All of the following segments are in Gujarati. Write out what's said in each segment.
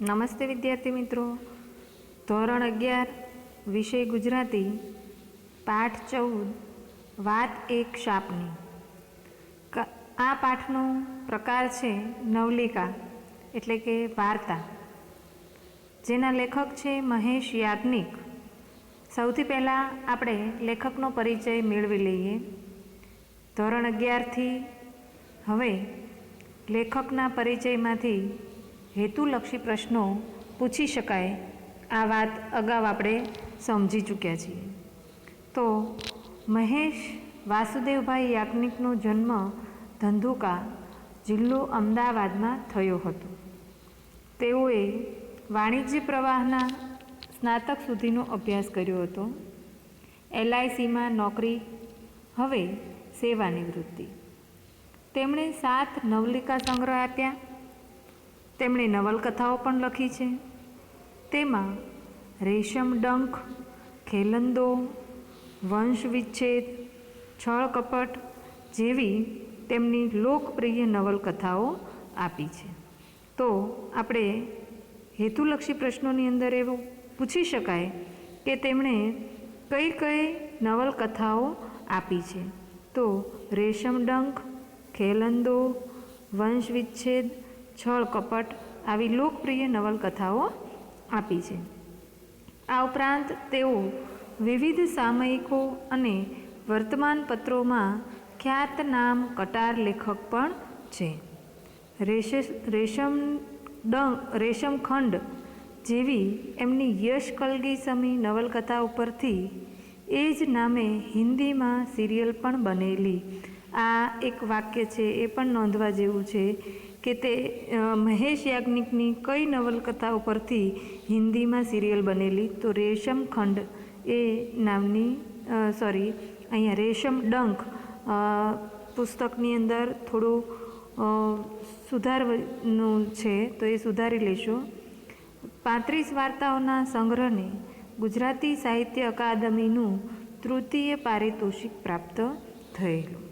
નમસ્તે વિદ્યાર્થી મિત્રો. ધોરણ અગિયાર, વિષય ગુજરાતી, પાઠ ચૌદ, વાત એક શાપની. આ પાઠનો પ્રકાર છે નવલિકા, એટલે કે વાર્તા. જેના લેખક છે મહેશ યાજ્ઞિક. સૌથી પહેલાં આપણે લેખકનો પરિચય મેળવી લઈએ. ધોરણ અગિયારથી હવે લેખકના પરિચયમાંથી હેતુલક્ષી પ્રશ્નો પૂછી શકાય. આ વાત અગાઉ આપણે સમજી ચૂક્યા છીએ. તો મહેશ વાસુદેવભાઈ યાજ્ઞિકનો જન્મ ધંધુકા જિલ્લો અમદાવાદમાં થયો હતો. તેઓએ વાણિજ્ય પ્રવાહના સ્નાતક સુધીનો અભ્યાસ કર્યો હતો. એલઆઈસીમાં નોકરી, હવે સેવાનિવૃત્તિ. તેમણે સાત નવલિકા સંગ્રહ આપ્યા. તેમણે નવલકથાઓ પણ લખી છે. તેમાં રેશમ ડંખ, ખેલંદો, વંશ વિચ્છેદ, છળ કપટ જેવી તેમની લોકપ્રિય નવલકથાઓ આપી છે. તો આપણે હેતુલક્ષી પ્રશ્નોની અંદર એવું પૂછી શકાય કે તેમણે કઈ કઈ નવલકથાઓ આપી છે. તો રેશમ ડંખ, ખેલંદો, વંશ વિચ્છેદ છળ કપટ આવી લોકપ્રિય નવલકથાઓ આપી છે. આ ઉપરાંત તેઓ વિવિધ સામયિકો અને વર્તમાનપત્રોમાં ખ્યાતનામ કટાર લેખક પણ છે. રેશ, રેશમ ડંગ રેશમખંડ જેવી એમની યશ કલગી સમી નવલકથા ઉપરથી એ જ નામે હિન્દીમાં સિરિયલ પણ બનેલી. આ એક વાક્ય છે એ પણ નોંધવા જેવું છે કે તે મહેશ યાજ્ઞિકની કઈ નવલકથા ઉપરથી હિન્દીમાં સિરિયલ બનેલી? તો રેશમ ખંડ એ નામની સોરી, અહીંયા રેશમ ડંખ પુસ્તકની અંદર થોડું સુધારનું છે, તો એ સુધારી લેશો પાંત્રીસ વાર્તાઓના સંગ્રહને ગુજરાતી સાહિત્ય અકાદમીનું તૃતીય પારિતોષિક પ્રાપ્ત થયેલું.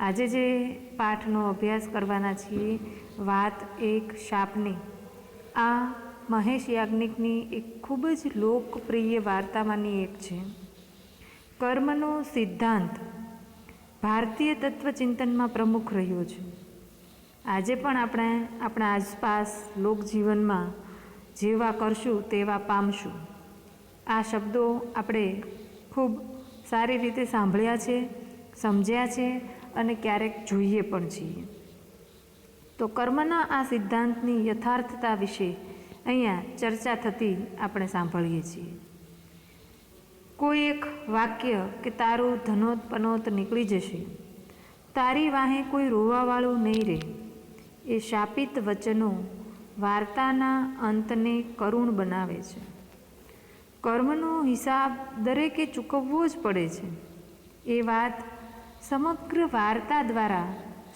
આજે જે પાઠનો અભ્યાસ કરવાના છીએ, વાત એક શાપની. આ મહેશ યાજ્ઞિકની એક ખૂબ જ લોકપ્રિય વાર્તામાંની એક છે. કર્મનો સિદ્ધાંત ભારતીય તત્વચિંતનમાં પ્રમુખ રહ્યો છે. આજે પણ આપણે આપણા આસપાસ લોકજીવનમાં જેવા કરશું તેવા પામશું. આ શબ્દો આપણે ખૂબ સારી રીતે સાંભળ્યા છે, સમજ્યા છે અને ક્યારેક જોઈએ પણ છીએ. તો કર્મના આ સિદ્ધાંતની યથાર્થતા વિશે અહીંયા ચર્ચા થતી આપણે સાંભળીએ છીએ. કોઈ એક વાક્ય કે તારું ધનોત પનોત નીકળી જશે. તારી વાહે કોઈ રોવાવાળું નહીં રહે એ શાપિત વચનો વાર્તાના અંતને કરુણ બનાવે છે. કર્મનો હિસાબ દરેકે ચૂકવવો જ પડે છે. એ વાત સમગ્ર વાર્તા દ્વારા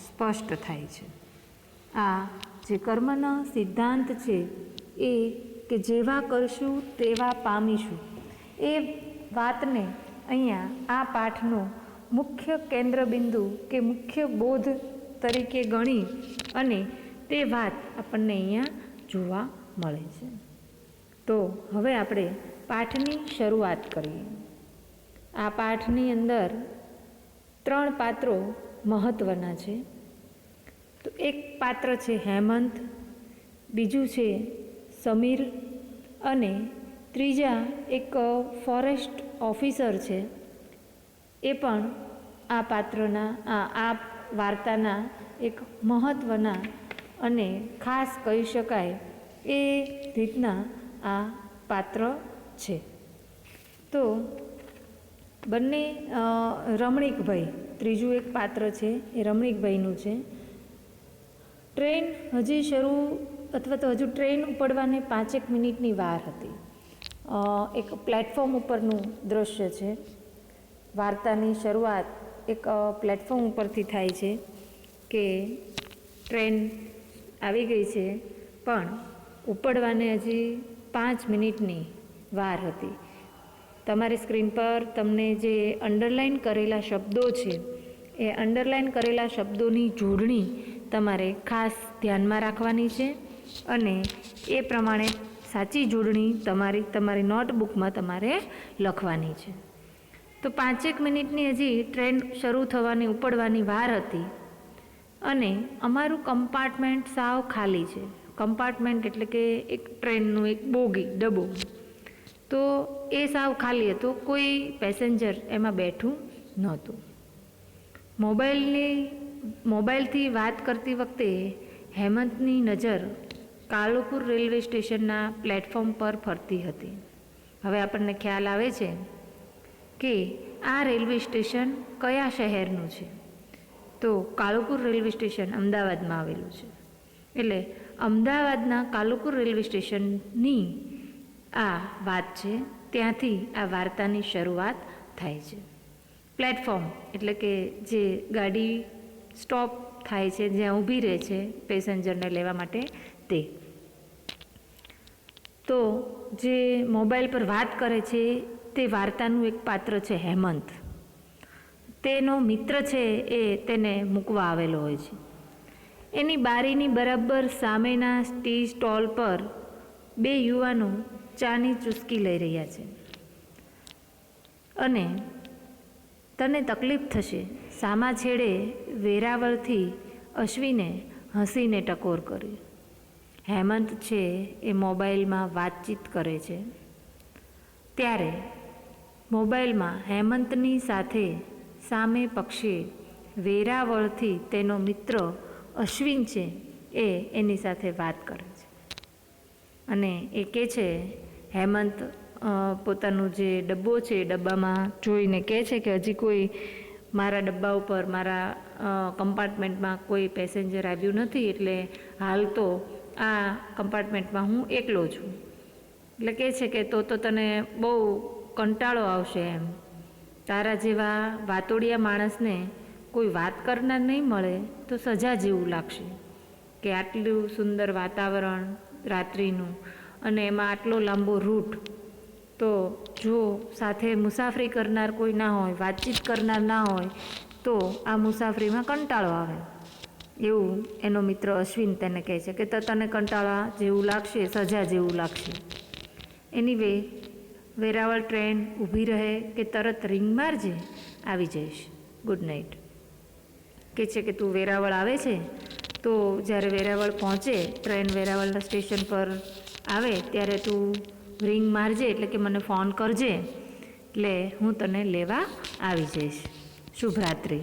સ્પષ્ટ થાય છે. આ જે કર્મનો સિદ્ધાંત છે એ કે જેવા કરશું તેવા પામીશું. એ વાતને અહીંયા આ પાઠનો મુખ્ય કેન્દ્રબિંદુ કે મુખ્ય બોધ તરીકે ગણી અને તે વાત આપણને અહીંયા જોવા મળે છે. તો હવે આપણે પાઠની શરૂઆત કરીએ. આ પાઠની અંદર ત્રણ પાત્રો મહત્ત્વના છે. તો એક પાત્ર છે હેમંત, બીજું છે સમીર અને ત્રીજા એક ફોરેસ્ટ ઓફિસર છે. એ પણ આ પાત્રના, આ આ વાર્તાના એક મહત્ત્વના અને ખાસ કહી શકાય એ રીતના આ પાત્ર છે. તો બંને રમણીકભાઈ, ત્રીજું એક પાત્ર છે, એ રમણીકભાઈનું છે. ટ્રેન હજી શરૂ, અથવા તો હજુ ટ્રેન ઉપડવાને પાંચેક મિનિટની વાર હતી. એક પ્લેટફોર્મ ઉપરનું દૃશ્ય છે. વાર્તાની શરૂઆત એક પ્લેટફોર્મ ઉપરથી થાય છે કે ટ્રેન આવી ગઈ છે, પણ ઉપડવાને હજી પાંચ મિનિટની વાર હતી. તમારી સ્ક્રીન પર તમને જે અંડરલાઇન કરેલા શબ્દો છે, એ અંડરલાઇન કરેલા શબ્દોની જોડણી તમારે ખાસ ધ્યાનમાં રાખવાની છે અને એ પ્રમાણે સાચી જોડણી તમારી તમારી નોટબુકમાં તમારે લખવાની છે. તો પાંચેક મિનિટની હજી ટ્રેન શરૂ થવાની, ઉપડવાની વાર હતી અને અમારું કમ્પાર્ટમેન્ટ સાવ ખાલી છે. કમ્પાર્ટમેન્ટ એટલે કે એક ટ્રેનનું એક બોગી ડબ્બો તો એ સાવ ખાલી હતો. કોઈ પેસેન્જર એમાં બેઠું નહોતું. મોબાઈલની, મોબાઈલથી વાત કરતી વખતે હેમંતની નજર કાલુપુર રેલવે સ્ટેશનના પ્લેટફોર્મ પર ફરતી હતી. હવે આપણને ખ્યાલ આવે છે કે આ રેલવે સ્ટેશન કયા શહેરનું છે? તો કાલુપુર રેલવે સ્ટેશન અમદાવાદમાં આવેલું છે. એટલે અમદાવાદના કાલુપુર રેલવે સ્ટેશનની આ વાત છે. ત્યાંથી આ વાર્તાની શરૂઆત થાય છે. પ્લેટફોર્મ એટલે કે જે ગાડી સ્ટોપ થાય છે, જ્યાં ઊભી રહે છે પેસેન્જરને લેવા માટે તે. તો જે મોબાઈલ પર વાત કરે છે, તે વાર્તાનું એક પાત્ર છે હેમંત. તેનો મિત્ર છે એ તેને મૂકવા આવેલો હોય છે. એની બારીની બરાબર સામેના સ્ટી સ્ટોલ પર બે યુવાનો ચાની ચુસ્કી લઈ રહ્યા છે. અને તને તકલીફ થશે. સામા છેડે વેરાવળથી અશ્વિને હસીને ટકોર કરી હેમંત છે એ મોબાઈલમાં વાતચીત કરે છે. ત્યારે મોબાઈલમાં હેમંતની સાથે સામે પક્ષે વેરાવળથી તેનો મિત્ર અશ્વિન છે એ એની સાથે વાત કરે. અને એ કહે છે, હેમંત પોતાનું જે ડબ્બો છે એ ડબ્બામાં જોઈને કહે છે કે હજી કોઈ મારા ડબ્બા ઉપર, મારા કમ્પાર્ટમેન્ટમાં કોઈ પેસેન્જર આવ્યું નથી એટલે હાલ તો આ કમ્પાર્ટમેન્ટમાં હું એકલો છું. એટલે કહે છે કે તો તો તને બહુ કંટાળો આવશે એમ. તારા જેવા વાતોડિયા માણસને કોઈ વાત કરનાર નહીં મળે તો સજા જેવું લાગશે. કે આટલું સુંદર વાતાવરણ રાત્રિનું. અને એમાં આટલો લાંબો રૂટ. તો જો સાથે મુસાફરી કરનાર કોઈ ના હોય, વાતચીત કરનાર ના હોય, તો આ મુસાફરીમાં કંટાળો આવે. એવું એનો મિત્ર અશ્વિન તેને કહે છે કે તને કંટાળા જેવું લાગશે, સજા જેવું લાગશે. એની વે વેરાવળ ટ્રેન ઊભી રહે કે તરત રિંગ મારજે, આવી જઈશ. Good night. કે છે કે તું વેરાવળ આવે છે? તો જ્યારે વેરાવળ પહોંચે, ટ્રેન વેરાવળના સ્ટેશન પર આવે, ત્યારે તું રિંગ મારજે એટલે કે મને ફોન કરજે. એટલે હું તને લેવા આવી જઈશ. શુભરાત્રિ.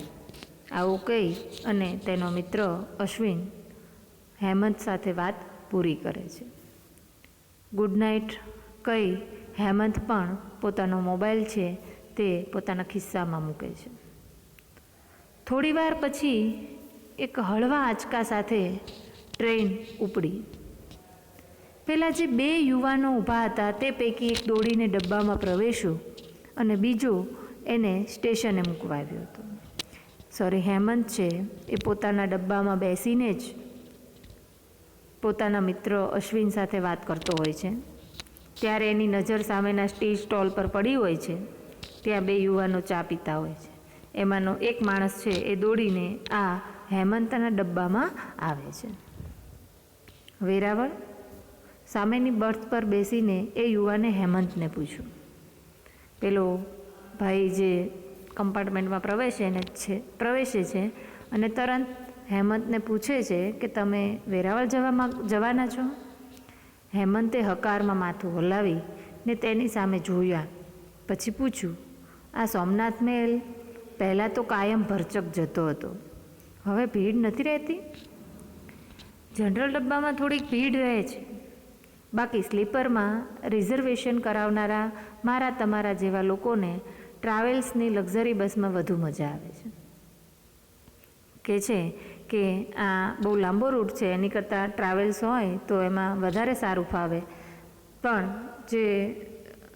આવું કહી અને તેનો મિત્ર અશ્વિન હેમંત સાથે વાત પૂરી કરે છે. ગુડ નાઇટ કહી હેમંત પણ પોતાનો મોબાઈલ છે તે પોતાના ખિસ્સામાં મૂકે છે. થોડી વાર પછી એક હળવા આંચકા સાથે ટ્રેન ઉપડી. પહેલાં જે બે યુવાનો ઊભા હતા તે પૈકી એક દોડીને ડબ્બામાં પ્રવેશ્યો અને બીજો એને સ્ટેશને મૂકવા આવ્યો હતો. સોરી હેમંત છે. એ પોતાના ડબ્બામાં બેસીને જ પોતાના મિત્ર અશ્વિન સાથે વાત કરતો હોય છે. ત્યારે એની નજર સામેના સ્ટી સ્ટોલ પર પડી હોય છે. ત્યાં બે યુવાનો ચા પીતા હોય છે. એમાંનો એક માણસ છે, એ દોડીને આ હેમંતના ડબ્બામાં આવે છે. વેરાવળ, સામેની બર્થ પર બેસીને એ યુવાને હેમંતને પૂછ્યું. પેલો ભાઈ જે કમ્પાર્ટમેન્ટમાં પ્રવેશે ને છે, પ્રવેશે છે અને તરત હેમંતને પૂછે છે કે તમે વેરાવળ જવામાં જવાના છો? હેમંતે હકારમાં માથું હલાવી ને તેની સામે જોયા. પછી પૂછ્યું, આ સોમનાથ મહેલ પહેલાં તો કાયમ ભરચક જતો હતો. હવે ભીડ નથી રહેતી? જનરલ ડબ્બામાં થોડીક ભીડ રહે છે. બાકી સ્લીપરમાં રિઝર્વેશન કરાવનારા મારા તમારા જેવા લોકોને ટ્રાવેલ્સની લક્ઝરી બસમાં વધુ મજા આવે છે. કે છે કે આ બહુ લાંબો રૂટ છે, એની કરતાં ટ્રાવેલ્સ હોય તો એમાં વધારે સારું ફાવે. પણ જે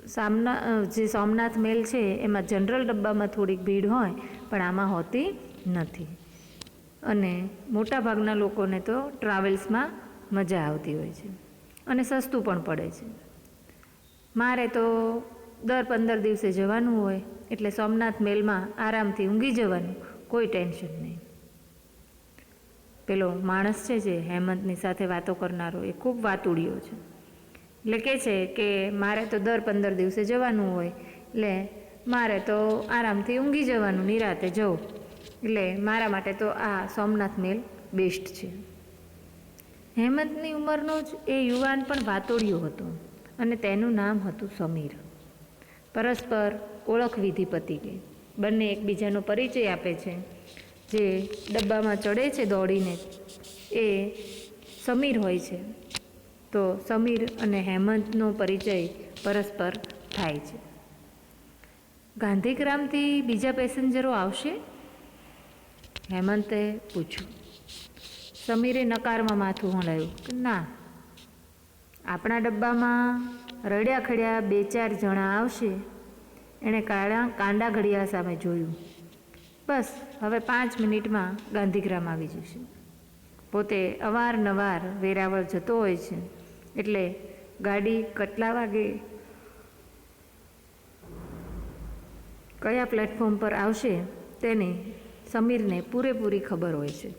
સામના, જે સોમનાથ મેલ છે, એમાં જનરલ ડબ્બામાં થોડીક ભીડ હોય, પણ આમાં હોતી નથી. અને મોટાભાગના લોકોને તો ટ્રાવેલ્સમાં મજા આવતી હોય છે અને સસ્તું પણ પડે છે. મારે તો દર પંદર દિવસે જવાનું હોય એટલે સોમનાથ મેલમાં આરામથી ઊંઘી જવાનું કોઈ ટેન્શન નહીં. પેલો માણસ છે જે હેમંતની સાથે વાતો કરનારો એ ખૂબ વાતુડિયો છે. એટલે કહે છે કે મારે તો દર પંદર દિવસે જવાનું હોય એટલે મારે તો આરામથી ઊંઘી જવાનું નિરાતે જવું. એટલે મારા માટે તો આ સોમનાથ મેલ બેસ્ટ છે. હેમંતની ઉંમરનો જ એ યુવાન પણ વાતોડિયો હતો અને તેનું નામ હતું સમીર. પરસ્પર ઓળખ વિધિ પતી ગઈ બંને એકબીજાનો પરિચય આપે છે. જે ડબ્બામાં ચડે છે દોડીને, એ સમીર હોય છે. તો સમીર અને હેમંતનો પરિચય પરસ્પર થાય છે. ગાંધીગ્રામથી બીજા પેસેન્જરો આવશે? હેમંતે પૂછ્યું, સમીરે નકારમાં માથું હલાવ્યું કે, ના. આપણા ડબ્બામાં રડ્યા ખડ્યા બે ચાર જણા આવશે, એણે કાળા, કાંડા ઘડિયાળ સામે જોયું. બસ, હવે પાંચ મિનિટમાં ગાંધીગ્રામ આવી જશે. પોતે અવારનવાર વેરાવળ જતો હોય છે, એટલે ગાડી કેટલા વાગે, કયા પ્લેટફોર્મ પર આવશે, તેની સમીરને પૂરેપૂરી ખબર હોય છે.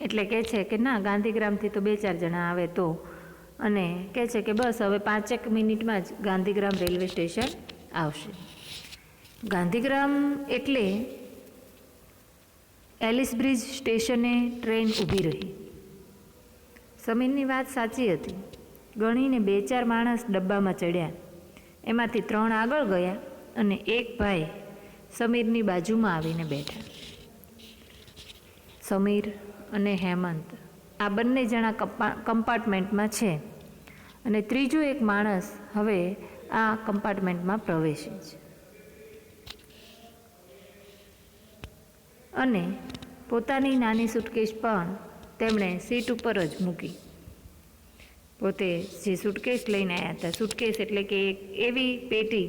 એટલે કહે છે કે ના, ગાંધીગ્રામથી તો બે ચાર જણા આવે તો. અને કહે છે કે બસ, હવે પાંચેક મિનિટમાં જ ગાંધીગ્રામ રેલવે સ્ટેશન આવશે. ગાંધીગ્રામ એટલે એલિસ બ્રિજ સ્ટેશને ટ્રેન ઊભી રહી. સમીરની વાત સાચી હતી. ગણીને બે ચાર માણસ ડબ્બામાં ચડ્યા. એમાંથી ત્રણ આગળ ગયા અને એક ભાઈ સમીરની બાજુમાં આવીને બેઠા. સમીર અને હેમંત. આ બંને જણા કમ્પા, કમ્પાર્ટમેન્ટમાં છે. અને ત્રીજો એક માણસ હવે આ કમ્પાર્ટમેન્ટમાં પ્રવેશે છે. અને પોતાની નાની સુટકેશ પણ તેમણે સીટ ઉપર જ મૂકી. પોતે જે સુટકેશ લઈને આવ્યા હતા સુટકેશ એટલે કે એક એવી પેટી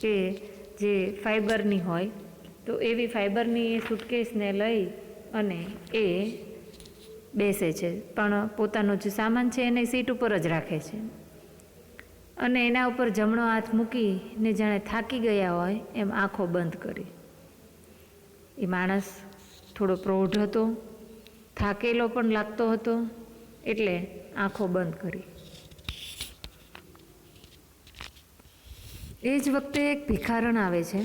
કે જે ફાઈબરની હોય, તો એવી ફાઈબરની એ સુટકેશને લઈ અને એ બેસે છે. પણ પોતાનો જે સામાન છે એને સીટ ઉપર જ રાખે છે. અને એના ઉપર જમણો હાથ મૂકીને જાણે થાકી ગયા હોય એમ આંખો બંધ કરી. એ માણસ થોડો પ્રૌઢ હતો, થાકેલો પણ લાગતો હતો, એટલે આંખો બંધ કરી. એ જ વખતે એક ભિખારણ આવે છે.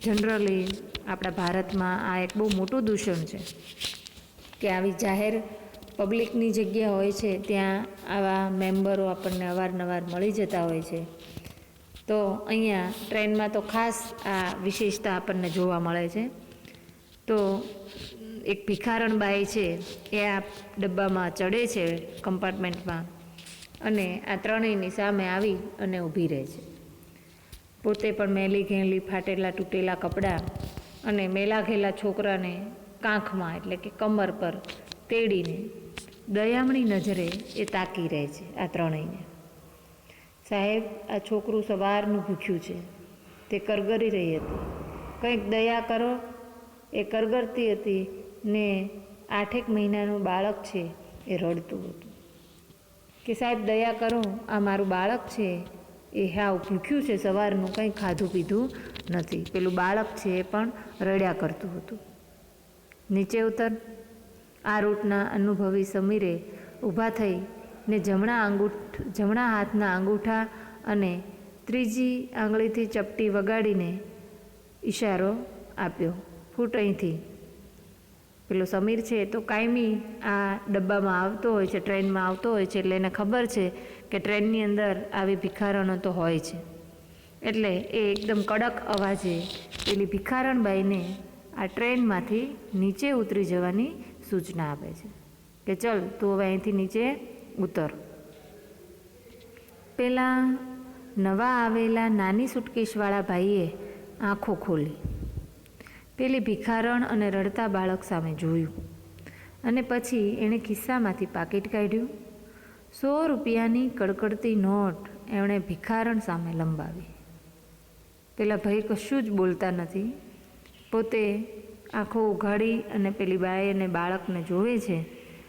જનરલી આપણા ભારતમાં આ એક બહુ મોટું દૂષણ છે કે આવી જાહેર પબ્લિકની જગ્યા હોય છે, ત્યાં આવા મેમ્બરો આપણને અવારનવાર મળી જતા હોય છે. તો અહીંયા ટ્રેનમાં તો ખાસ આ વિશેષતા આપણને જોવા મળે છે. તો એક ભિખારણ બાઈ છે, એ આ ડબ્બામાં ચડે છે કમ્પાર્ટમેન્ટમાં અને આ ત્રણેયની સામે આવી અને ઊભી રહે છે. પોતે પણ મેલી ઘેલી ફાટેલા તૂટેલા કપડાં અને મેલાઘેલા છોકરાને કાંખમાં, એટલે કે કમર પર તેડીને દયામણી નજરે એ તાકી રહે છે, આ ત્રણેયને. સાહેબ, આ છોકરું સવારનું ભૂખ્યું છે. તે કરગરી રહી હતી. કંઈક દયા કરો. એ કરગરતી હતી ને આઠેક મહિનાનું બાળક છે એ રડતું હતું. કે સાહેબ, દયા કરો. આ મારું બાળક છે. એ હાવ ભૂખ્યું છે સવારનું? કંઈ ખાધું પીધું નથી. પેલું બાળક છે એ પણ રડ્યા કરતું હતું. નીચે ઉતર. આ રૂટના અનુભવી સમીરે ઊભા થઈ ને જમણા આંગૂઠ, જમણા હાથના અંગૂઠા અને ત્રીજી આંગળીથી ચપટી વગાડીને ઈશારો આપ્યો. ફૂટ અહીંથી. પેલો સમીર છે તો કાયમી આ ડબ્બામાં આવતો હોય છે, ટ્રેનમાં આવતો હોય છે, એટલે એને ખબર છે કે ટ્રેનની અંદર આવી ભિખારણો તો હોય છે. એટલે એ એકદમ કડક અવાજે પેલી ભિખારણબાઈને આ ટ્રેનમાંથી નીચે ઉતરી જવાની સૂચના આપે છે કે ચલ તું હવે અહીંથી નીચે ઉતર. પેલા નવા આવેલા નાની સુટકેશવાળા ભાઈએ આંખો ખોલી. પેલી ભિખારણ અને રડતા બાળક સામે જોયું અને પછી એણે ખિસ્સામાંથી પાકીટ કાઢ્યું. સો રૂપિયાની કડકડતી નોટ એમણે ભિખારણ સામે લંબાવી. પેલા ભાઈ કશું જ બોલતા નથી. પોતે આંખો ઉઘાડી અને પેલી બાઈ અને બાળકને જોવે છે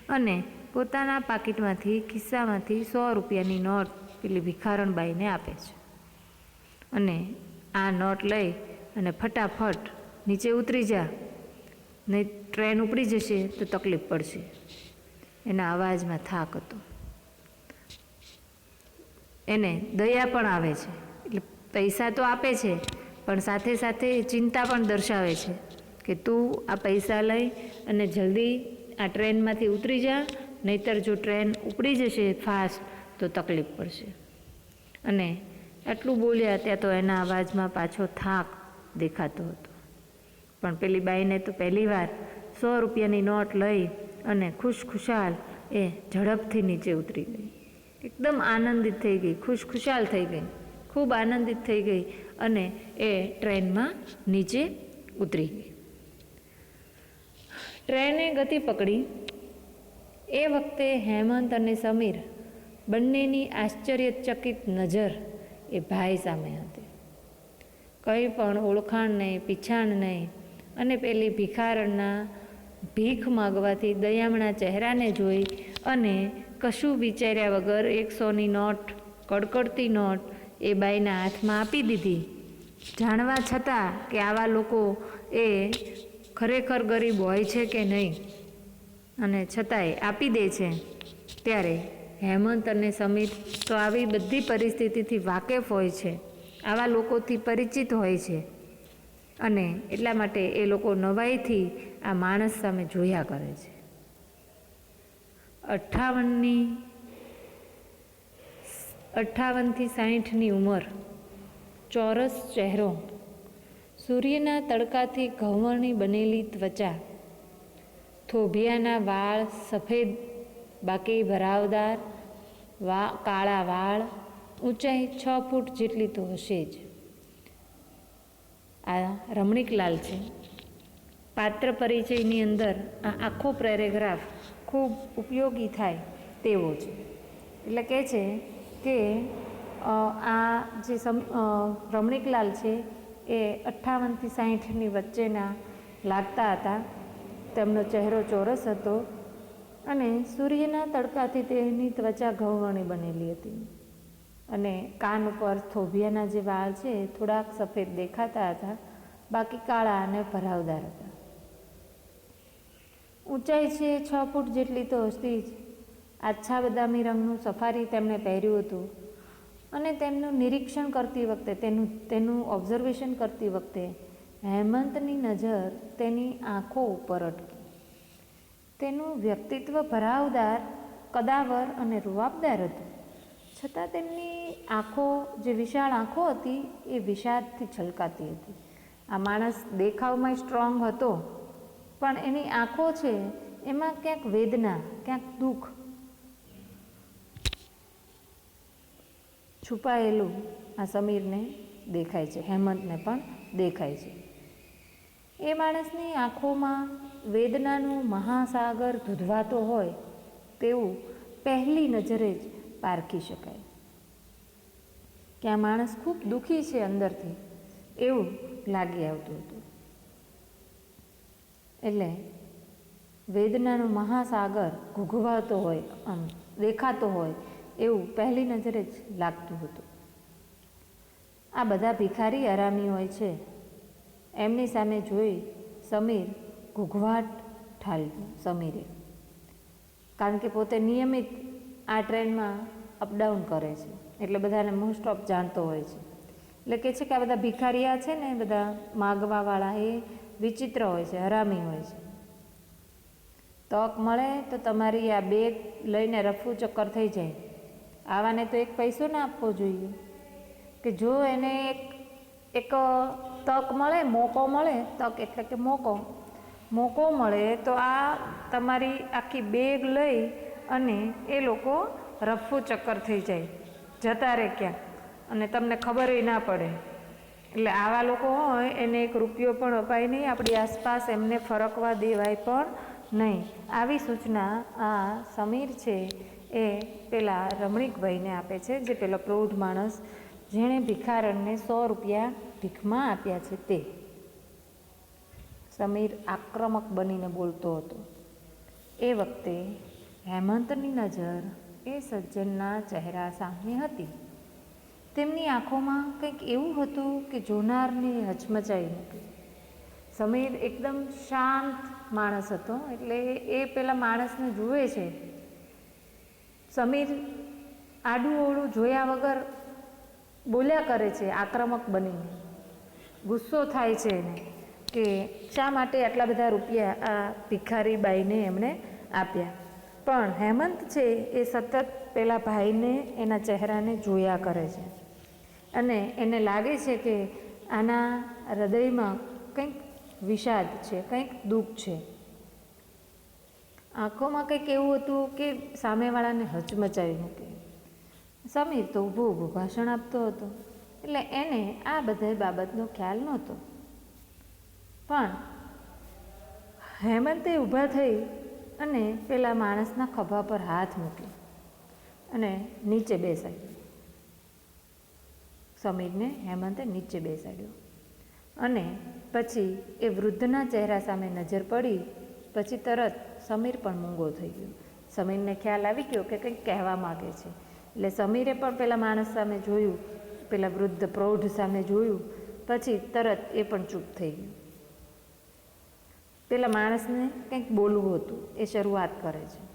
અને પોતાના પાકીટમાંથી, ખિસ્સામાંથી સો રૂપિયાની નોટ પેલી ભિખારણ બાઈને આપે છે. અને આ નોટ લઈ અને ફટાફટ નીચે ઉતરી જા. નહીં, ટ્રેન ઉપડી જશે તો તકલીફ પડશે. એના અવાજમાં થાક હતો. એને દયા પણ આવે છે. એટલે પૈસા તો આપે છે, પણ સાથે સાથે ચિંતા પણ દર્શાવે છે કે તું આ પૈસા લઈ અને જલ્દી આ ટ્રેનમાંથી ઉતરી જા, નહીતર જો ટ્રેન ઉપડી જશે ફાસ્ટ, તો તકલીફ પડશે. અને આટલું બોલ્યા ત્યાં તો એના અવાજમાં પાછો થાક દેખાતો હતો. પણ પેલી બાઈને તો પહેલીવાર સો રૂપિયાની નોટ લઈ અને ખુશખુશાલ એ ઝડપથી નીચે ઉતરી ગઈ. એકદમ આનંદિત થઈ ગઈ ખુશ ખુશાલ થઈ ગઈ, ખૂબ આનંદિત થઈ ગઈ અને એ ટ્રેનમાં નીચે ઉતરી ગઈ. ટ્રેને ગતિ પકડી. એ વખતે હેમંત અને સમીર બંનેની આશ્ચર્યચકિત નજર એ ભાઈ સામે હતી. કંઈ પણ ઓળખાણ નહીં, પીછાણ નહીં અને પેલી ભિખારણના ભીખ માગવાથી દયામણા ચહેરાને જોઈ અને કશું વિચાર્યા વગર એકસોની નોટ, કડકડતી નોટ એ બાઈના હાથમાં આપી દીધી. જાણવા છતાં કે આવા લોકો એ ખરેખર ગરીબ હોય છે કે નહીં અને છતાંય આપી દે છે. ત્યારે હેમંત અને સમીર તો આવી બધી પરિસ્થિતિથી વાકેફ હોય છે. આવા લોકોથી પરિચિત હોય છે. અને એટલા માટે એ લોકો નવાઈથી આ માણસ સામે જોયા કરે છે. અઠ્ઠાવનની અઠ્ઠાવનથી સાહીઠની ઉંમર, ચોરસ ચહેરો, સૂર્યના તડકાથી ઘવણી બનેલી ત્વચા, થોભિયાના વાળ સફેદ, બાકી ભરાવદાર વા, કાળા વાળ ઊંચાઈ છ ફૂટ જેટલી તો હશે જ. આ રમણીકલાલ છે. પાત્ર પરિચયની અંદર આ આખો પેરેગ્રાફ ખૂબ ઉપયોગી થાય તેવો છે એટલે કહે છે કે આ જે સમ રમણીકલાલ છે એ અઠ્ઠાવનથી સાહીઠની વચ્ચેના લાગતા હતા. તેમનો ચહેરો ચોરસ હતો અને સૂર્યના તડકાથી તેની ત્વચા ઘઉંવણી બનેલી હતી. અને કાન ઉપર થોભિયાના જે વાળ છે થોડાક સફેદ દેખાતા હતા, બાકી કાળા અને ભરાવદાર હતા. ઊંચાઈ છે છ ફૂટ જેટલી તો હસ્તી જ. આછા બદામી રંગનું સફારી તેમણે પહેર્યું હતું. અને તેમનું નિરીક્ષણ કરતી વખતે, તેનું તેનું ઓબ્ઝર્વેશન કરતી વખતે હેમંતની નજર તેની આંખો ઉપર અટકી. તેનું વ્યક્તિત્વ ભરાવદાર, કદાવર અને રૂવાબદાર હતું. છતાં તેમની આંખો, જે વિશાળ આંખો હતી, એ વિષાદથી છલકાતી હતી. આ માણસ દેખાવમાં સ્ટ્રોંગ હતો. પણ એની આંખો છે, એમાં ક્યાંક વેદના, ક્યાંક દુઃખ છુપાયેલું આ સમીરને દેખાય છે, હેમંતને પણ દેખાય છે. એ માણસની આંખોમાં વેદનાનું મહાસાગર ધૂધવાતો હોય તેવું પહેલી નજરે જ પારખી શકાય. કે આ માણસ ખૂબ દુઃખી છે અંદરથી એવું લાગી આવતું હતું. એટલે વેદનાનો મહાસાગર ઘૂઘવાતો હોય, આમ દેખાતો હોય, એવું પહેલી નજરે જ લાગતું હતું. આ બધા ભિખારી આરામી હોય છે. એમની સામે જોઈ સમીર ઘૂઘવાટ ઠાલ્યું સમીરે. કારણ કે પોતે નિયમિત આ ટ્રેનમાં અપડાઉન કરે છે. એટલે બધાને મોસ્ટ ઓફ જાણતો હોય છે. એટલે કે છે કે આ બધા ભિખારીયા છે ને, બધા માગવાવાળા એ વિચિત્ર હોય છે, હરામી હોય છે. તક મળે તો તમારી આ બેગ લઈને રફુ ચક્કર થઈ જાય. આવાને તો એક પૈસો ના આપવો જોઈએ. કે જો એને એક એક તક મળે, મોકો મળે, તક એટલે કે મોકો મોકો મળે તો આ તમારી આખી બેગ લઈ અને એ લોકો રફુ ચક્કર થઈ જાય. જતા રહે ક્યાં? અને તમને ખબર ના પડે. એટલે આવા લોકો હોય, એને એક રૂપિયો પણ અપાય નહીં. આપણી આસપાસ એમને ફરકવા દેવાય પણ નહીં. આવી સૂચના આ સમીર છે એ પેલા રમણીકભાઈને આપે છે, જે પેલો પ્રૌઢ માણસ જેણે ભિખારણને સો રૂપિયા ભીખમાં આપ્યા છે તે. સમીર આક્રમક બનીને બોલતો હતો. એ વખતે હેમંતની નજર એ સજ્જનના ચહેરા સામે હતી. તેમની આંખોમાં કંઈક એવું હતું કે જોનારને હચમચાઈ નથી સમીર એકદમ શાંત માણસ હતો, એટલે એ પેલા માણસને જુએ છે. સમીર આડું ઓળું જોયા વગર બોલ્યા કરે છે, આક્રમક બનીને. ગુસ્સો થાય છે એને કે શા માટે આટલા બધા રૂપિયા આ ભિખારી બાઈને એમણે આપ્યા? પણ હેમંત છે એ સતત પેલા ભાઈને એના ચહેરાને જોયા કરે છે. અને એને લાગે છે કે આના હૃદયમાં કંઈક વિષાદ છે, કંઈક દુઃખ છે. આંખોમાં કંઈક એવું હતું કે સામેવાળાને હચમચાવી મૂકે. સમીર તો ઊભો ઊભો ભાષણ આપતો હતો, એટલે એને આ બધા બાબતનો ખ્યાલ નહોતો. પણ હેમંતે ઊભા થઈ અને પેલા માણસના ખભા પર હાથ મૂક્યો અને નીચે બેસાડ્યો સમીરને હેમંતે નીચે બેસાડ્યો. અને પછી એ વૃદ્ધના ચહેરા સામે નજર પડી, પછી તરત સમીર પણ મૂંગો થઈ ગયો. સમીરને ખ્યાલ આવી ગયો કે કંઈક કહેવા માગે છે. એટલે સમીરે પણ પેલા માણસ સામે જોયું, પેલા વૃદ્ધ પ્રૌઢ સામે જોયું, પછી તરત એ પણ ચૂપ થઈ ગયું. પેલા માણસને કંઈક બોલવું હતું, એ શરૂઆત કરે છે.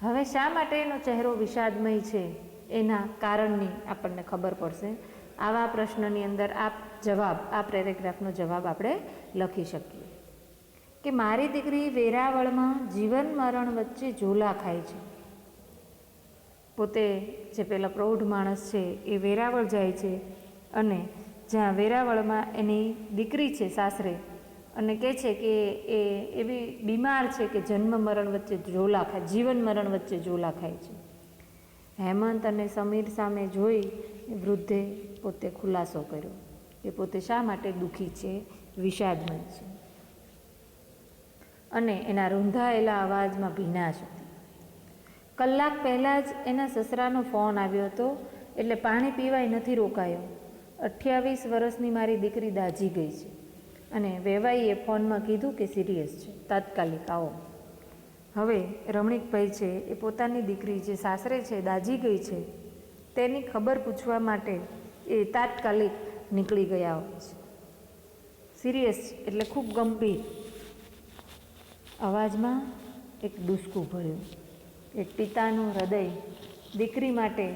હવે શા માટે એનો ચહેરો વિષાદમય છે? એના કારણની આપણને ખબર પડશે. આવા પ્રશ્નની અંદર આ જવાબ, આ પેરેગ્રાફનો જવાબ આપણે લખી શકીએ. કે મારી દીકરી વેરાવળમાં જીવન મરણ વચ્ચે ઝોલા ખાય છે. પોતે જે પેલા પ્રૌઢ માણસ છે એ વેરાવળ જાય છે અને જ્યાં વેરાવળમાં એની દીકરી છે સાસરે અને કહે છે કે એ એવી બીમાર છે કે જન્મ મરણ વચ્ચે ઝોલા ખાય, જીવન મરણ વચ્ચે ઝોલા ખાય છે. હેમંત અને સમીર સામે જોઈ વૃદ્ધે પોતે ખુલાસો કર્યો. કે પોતે શા માટે દુઃખી છે? વિષાદમય છે. અને એના રૂંધાયેલા અવાજમાં ભીનાશ હતી. કલાક પહેલાં જ એના સસરાનો ફોન આવ્યો હતો, એટલે પાણી પીવાય નથી રોકાયો. અઠ્યાવીસ વર્ષની મારી દીકરી દાજી ગઈ છે. અને વેવાઈએ ફોનમાં કીધું કે સિરિયસ છે, તાત્કાલિક આવો. હવે રમણીકભાઈ છે, એ પોતાની દીકરી જે સાસરે છે દાજી ગઈ છે તેની ખબર પૂછવા માટે એ તાત્કાલિક નીકળી ગયા હોય છે. સિરિયસ એટલે ખૂબ ગંભીર. અવાજમાં એક દુષ્કું ભર્યું. એક પિતાનું હૃદય દીકરી માટે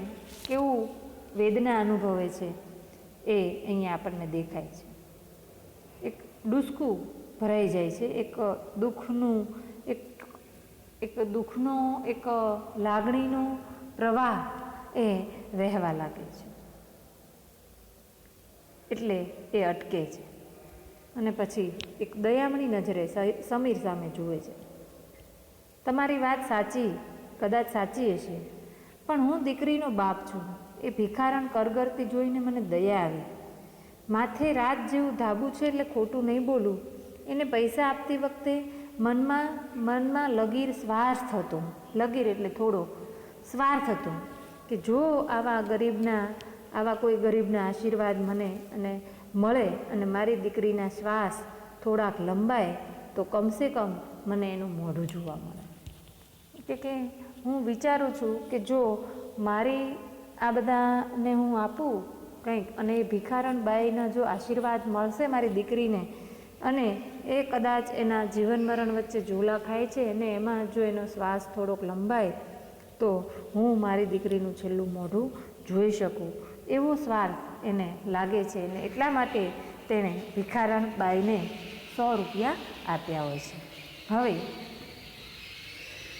કેવું વેદના અનુભવે છે એ અહીંયા આપણને દેખાય છે. એક ડૂસકું ભરાઈ જાય છે. એક દુઃખનું, એક એક દુઃખનો, એક લાગણીનો પ્રવાહ એ વહેવા લાગે છે. એટલે એ અટકે છે. અને પછી એક દયામણી નજરે સમીર સામે જુએ છે. તમારી વાત સાચી, કદાચ સાચી હશે, પણ હું દીકરીનો બાપ છું. એ ભિખારણ કરગરતી જોઈને મને દયા આવી. માથે રાત જેવું ધાબું છે એટલે ખોટું નહીં બોલું. એને પૈસા આપતી વખતે મનમાં મનમાં લગીર સ્વાર્થ હતો. લગીર એટલે થોડો સ્વાર્થ હતો. કે જો આવા ગરીબના, આવા કોઈ ગરીબના આશીર્વાદ મને અને મળે અને મારી દીકરીના શ્વાસ થોડાક લંબાય, તો કમસે કમ મને એનું મોઢું જોવા મળે. કે કે હું વિચારું છું કે જો મારી આ બધાને હું આપું કંઈક અને એ ભિખારણ બાઈના જો આશીર્વાદ મળશે મારી દીકરીને અને એ કદાચ એના જીવન મરણ વચ્ચે ઝોલા ખાય છે અને એમાં જો એનો શ્વાસ થોડોક લંબાય તો હું મારી દીકરીનું છેલ્લું મોઢું જોઈ શકું. એવો સ્વાર્થ એને લાગે છે અને એટલા માટે તેણે ભિખારણ બાઈને સો રૂપિયા આપ્યા હોય છે. હવે,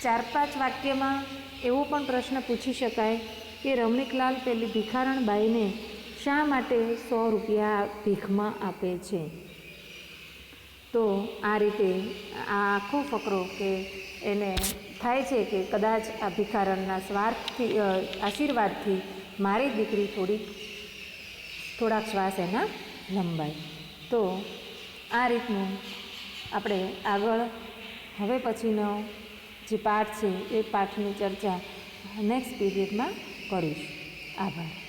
ચાર પાંચ વાક્યમાં એવો પણ પ્રશ્ન પૂછી શકાય કે રમણીકલાલ પેલી ભિખારણ બાઈને શા માટે સો રૂપિયા ભીખમાં આપે છે? તો આ રીતે આ આખો ફકરો કે એને થાય છે કે કદાચ આ ભિખારણના સ્વાર્થથી આશીર્વાદથી મારી દીકરી થોડીક થોડાક શ્વાસ એના લંબાય. તો આ રીતનું આપણે આગળ હવે પછીનો જે પાઠ છે એ પાઠની ચર્ચા નેક્સ્ટ પીરિયડમાં કરીશું. આભાર.